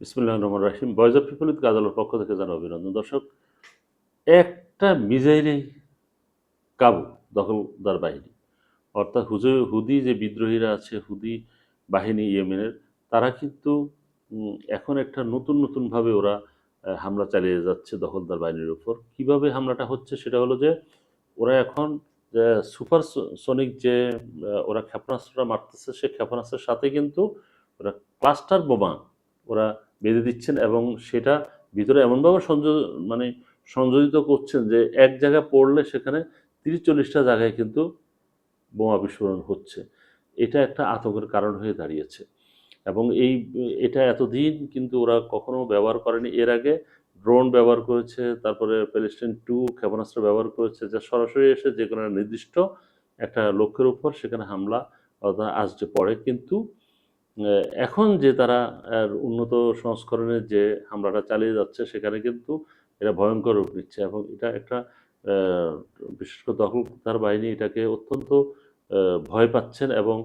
বিসমুল্লাহ রহমান রাহিম। বয়েজ অফ পিপল উইথ কাজলের পক্ষ থেকে জানা অভিনন্দন। দর্শক, একটা মিজাইলেই কাবু, দখলদার বাহিনী। অর্থাৎ হুজু, হুদি যে বিদ্রোহীরা আছে, হুদি বাহিনী ইয়েমেনের, তারা কিন্তু এখন একটা নতুন, নতুনভাবে ওরা হামলা চালিয়ে যাচ্ছে দখলদার বাহিনীর উপর। কীভাবে হামলাটা হচ্ছে সেটা হলো যে, ওরা এখন সুপার সনিক যে ওরা ক্ষেপণাস্ত্রটা মারতেছে, সে ক্ষেপণাস্ত্রের সাথে কিন্তু ওরা ক্লাস্টার বোমা, ওরা বেঁধে দিচ্ছেন এবং সেটা ভিতরে এমনভাবে সংযোগ মানে সংযোজিত করছেন যে এক জায়গায় পড়লে সেখানে তিরিশ চল্লিশটা জায়গায় কিন্তু বোমা বিস্ফোরণ হচ্ছে। এটা একটা আতঙ্কের কারণ হয়ে দাঁড়িয়েছে। এবং এই, এটা এতদিন কিন্তু ওরা কখনো ব্যবহার করেনি। এর আগে ড্রোন ব্যবহার করেছে, তারপরে প্যালেস্টাইন টু ক্ষেপণাস্ত্র ব্যবহার করেছে, যা সরাসরি এসে যে কোনো নির্দিষ্ট একটা লক্ষ্যের উপর সেখানে হামলা আসতে পড়ে কিন্তু এখন যে তারা উন্নত সংস্করণের যে হামলাটা চালিয়ে যাচ্ছে, সেখানে কিন্তু এটা ভয়ঙ্কর রূপ নিচ্ছে এবং এটা একটা বিশেষ করে দখলদার বাহিনী এটাকে অত্যন্ত ভয় পাচ্ছেন এবং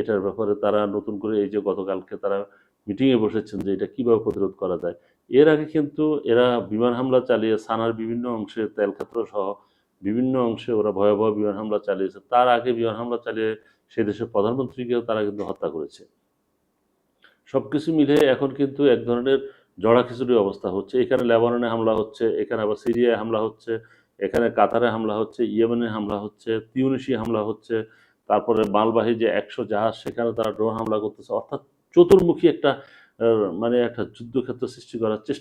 এটার ব্যাপারে তারা নতুন করে এই যে গতকালকে তারা মিটিংয়ে বসেছেন যে এটা কীভাবে প্রতিরোধ করা যায়। এর আগে কিন্তু এরা বিমান হামলা চালিয়ে সানার বিভিন্ন অংশে, তেলক্ষেত্র সহ বিভিন্ন অংশে ওরা ভয়াবহ বিমান হামলা চালিয়েছে। তার আগে বিমান হামলা চালিয়ে সে দেশের প্রধানমন্ত্রীকেও তারা কিন্তু হত্যা করেছে। সব কিছু মিলে এখন কিন্তু এক ধরনের জড়া খিচুড়ি অবস্থা হচ্ছে। এখানে লেবাননে হামলা হচ্ছে, এখানে আবার সিরিয়ায় হামলা হচ্ছে, এখানে কাতারে হামলা হচ্ছে, ইয়েমেনে হামলা হচ্ছে তিউনিশি হামলা হচ্ছে, তারপরে মালবাহী যে একশো জাহাজ, সেখানে তারা ড্রোন হামলা করতেছে। অর্থাৎ চতুর্মুখী একটা মানে একটা যুদ্ধক্ষেত্র সৃষ্টি করার চেষ্টা